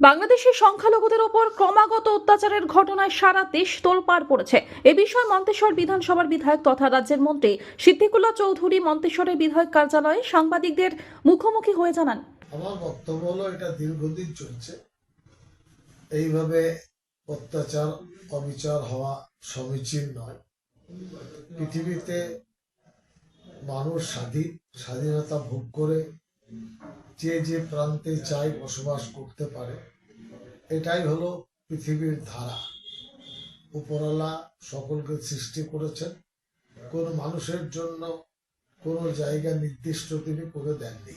বাংলাদেশের সংখ্যালঘুদের ওপর ক্রমাগত অত্যাচারের ঘটনায় সারা দেশ তোলপাড় পড়েছে। এ বিষয়ে মন্তেশ্বর বিধানসভার বিধায়ক তথা রাজ্যের মন্ত্রী সিদ্দিকুল্লাহ চৌধুরী মন্তেশ্বরের বিধায়ক কার্যালয়ে সাংবাদিকদের মুখোমুখি হয়ে জানান। আমার বক্তব্য হলো, এটা দীর্ঘদিন চলছে। এইভাবে অত্যাচার, অবিচার হওয়া সমীচীন নয়। পৃথিবীতে মানুষ স্বাধীন, স্বাধীনতা ভোগ করে যে যে প্রান্তে চাই বসবাস করতে পারে, এটাই হলো পৃথিবীর ধারা। উপরওয়ালা সকলকে সৃষ্টি করেছেন। কোন মানুষের জন্য কোনো জায়গা নির্দিষ্ট তিনি করে দেননি।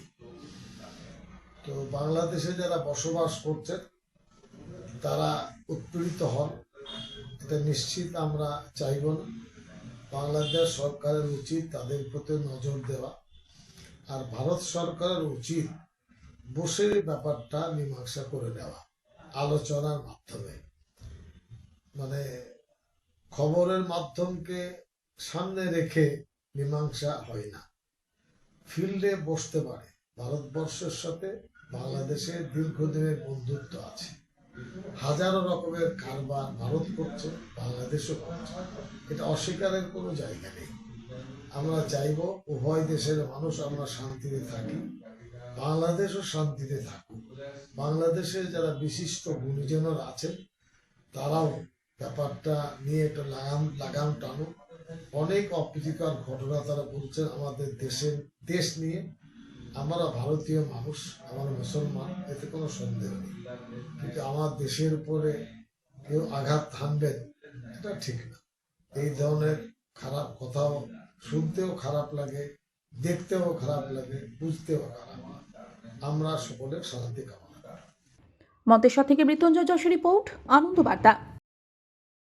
তো বাংলাদেশে যারা বসবাস করছেন, তারা উৎপীড়িত হন। এটা নিশ্চিত আমরা চাইব না। বাংলাদেশ সরকারের উচিত তাদের প্রতি নজর দেওয়া। আর ভারত সরকারের উচিত বসে ব্যাপারটা মীমাংসা করে নেওয়া, আলোচনার মাধ্যমে। মানে খবরের মাধ্যমকে সামনে রেখে মীমাংসা হয় না। ফিল্ডে বসতে পারে, ভারতবর্ষের সাথে বাংলাদেশের দীর্ঘদিনের বন্ধুত্ব আছে। হাজারো রকমের কারবার ভারত করছে, বাংলাদেশও করছে। এটা অস্বীকারের কোনো জায়গা নেই। আমরা চাইব উভয় দেশের মানুষ আমরা শান্তিতে থাকি, বাংলাদেশও শান্তিতে থাকুক। বাংলাদেশের যারা বিশিষ্ট গুণীজনরা আছেন, তারাও ব্যাপারটা নিয়ে একটা লাগাম লাগাম টানুক। অনেক অপ্রীতিকর ঘটনা তারা বলছেন আমাদের দেশের দেশ নিয়ে। আমরা ভারতীয় মানুষ, আমরা মুসলমান, এতে কোনো সন্দেহ নেই। কিন্তু আমার দেশের উপরে কেউ আঘাত হানবেন, এটা ঠিক না। এই ধরনের খারাপ কথাও শুনতেও খারাপ লাগে, দেখতেও খারাপ লাগে, বুঝতেও খারাপ আমরা সকলের শান্তি কামনা করি। মন্তেশ্বর থেকে মৃত্যুঞ্জয় যশ রিপোর্ট, আনন্দ বার্তা